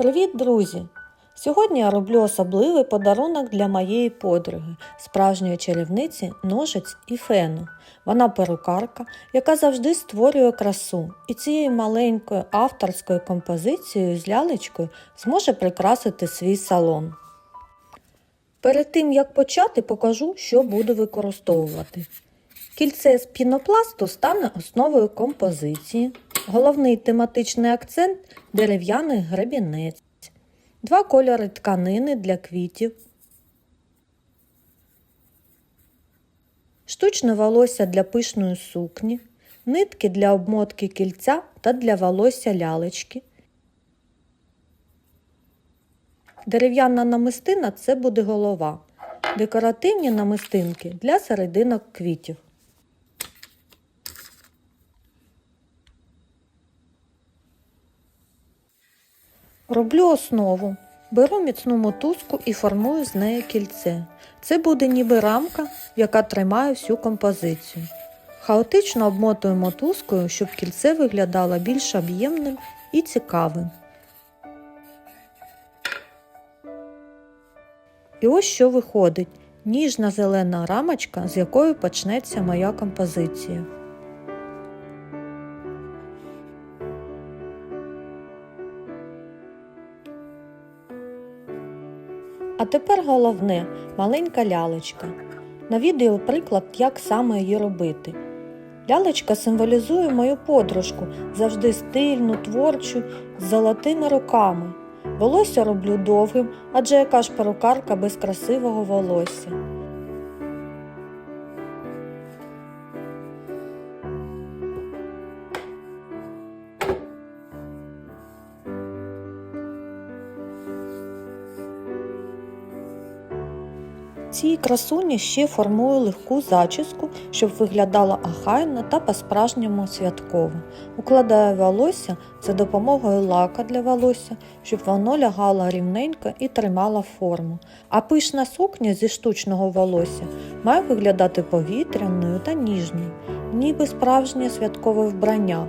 Привіт, друзі! Сьогодні я роблю особливий подарунок для моєї подруги, справжньої чарівниці ножиць і фену. Вона перукарка, яка завжди створює красу, і цією маленькою авторською композицією з лялечкою зможе прикрасити свій салон. Перед тим як почати, покажу, що буду використовувати. Кільце з пінопласту стане основою композиції. Головний тематичний акцент дерев'яний гребінець. Два кольори тканини для квітів. Штучне волосся для пишної сукні, нитки для обмотки кільця та для волосся лялечки. Дерев'яна намистина це буде голова. Декоративні намистинки для серединок квітів. Роблю основу. Беру міцну мотузку і формую з неї кільце. Це буде ніби рамка, яка тримає всю композицію. Хаотично обмотую мотузкою, щоб кільце виглядало більш об'ємним і цікавим. І ось що виходить ніжна зелена рамочка, з якої почнеться моя композиція. Тепер головне маленька лялечка. На відео приклад, як саме її робити. Лялечка символізує мою подружку, завжди стильну, творчу, з золотими руками. Волосся роблю довгим, адже яка ж перукарка без красивого волосся. Цій красуні ще формую легку зачіску, щоб виглядала охайно та по-справжньому святково. Укладаю волосся за допомогою лака для волосся, щоб воно лягало рівненько і тримало форму. А пишна сукня зі штучного волосся має виглядати повітряною та ніжною, ніби справжнє святкове вбрання.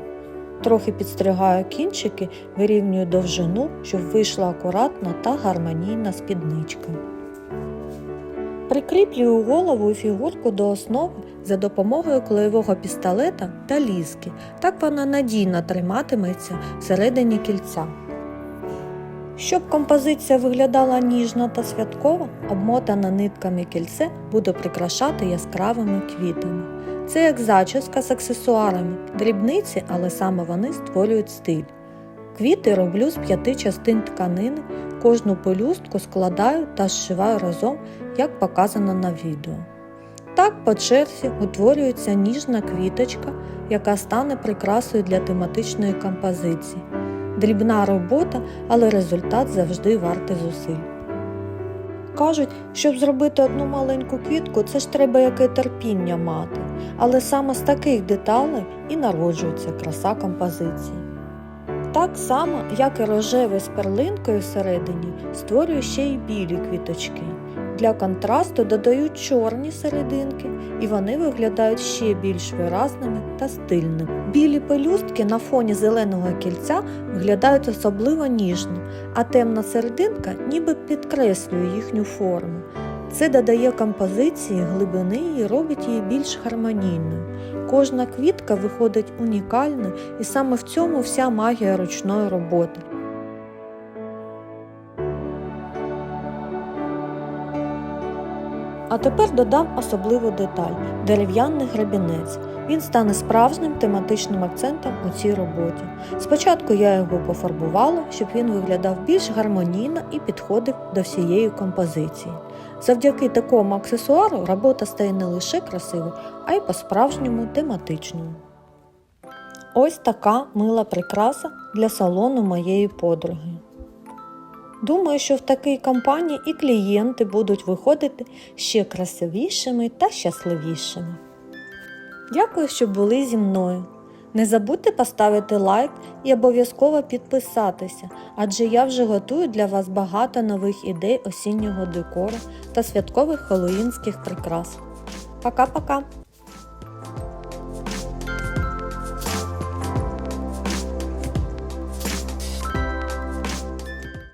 Трохи підстригаю кінчики, вирівнюю довжину, щоб вийшла акуратна та гармонійна спідничка. Прикріплюю голову і фігурку до основи за допомогою клеєвого пістолета та ліски. Так вона надійно триматиметься всередині кільця. Щоб композиція виглядала ніжно та святково, обмотане нитками кільце буду прикрашати яскравими квітами. Це як зачіска з аксесуарами, дрібниці, але саме вони створюють стиль. Квіти роблю з п'яти частин тканини, кожну пелюстку складаю та зшиваю разом, як показано на відео. Так по черзі утворюється ніжна квіточка, яка стане прикрасою для тематичної композиції. Дрібна робота, але результат завжди вартий зусиль. Кажуть, щоб зробити одну маленьку квітку, це ж треба яке терпіння мати, але саме з таких деталей і народжується краса композиції. Так само, як і рожевий з перлинкою всередині, створюю ще й білі квіточки. Для контрасту додаю чорні серединки, і вони виглядають ще більш виразними та стильними. Білі пелюстки на фоні зеленого кільця виглядають особливо ніжно, а темна серединка ніби підкреслює їхню форму. Це додає композиції глибини і робить її більш гармонійною. Кожна квітка виходить унікальною, і саме в цьому вся магія ручної роботи. А тепер додам особливу деталь дерев'яний гребінець. Він стане справжнім тематичним акцентом у цій роботі. Спочатку я його пофарбувала, щоб він виглядав більш гармонійно і підходив до всієї композиції. Завдяки такому аксесуару робота стає не лише красивою, а й по-справжньому тематичною. Ось така мила прикраса для салону моєї подруги. Думаю, що в такій компанії і клієнти будуть виходити ще красивішими та щасливішими. Дякую, що були зі мною. Не забудьте поставити лайк і обов'язково підписатися, адже я вже готую для вас багато нових ідей осіннього декору та святкових хэллоуінських прикрас. Пока-пока!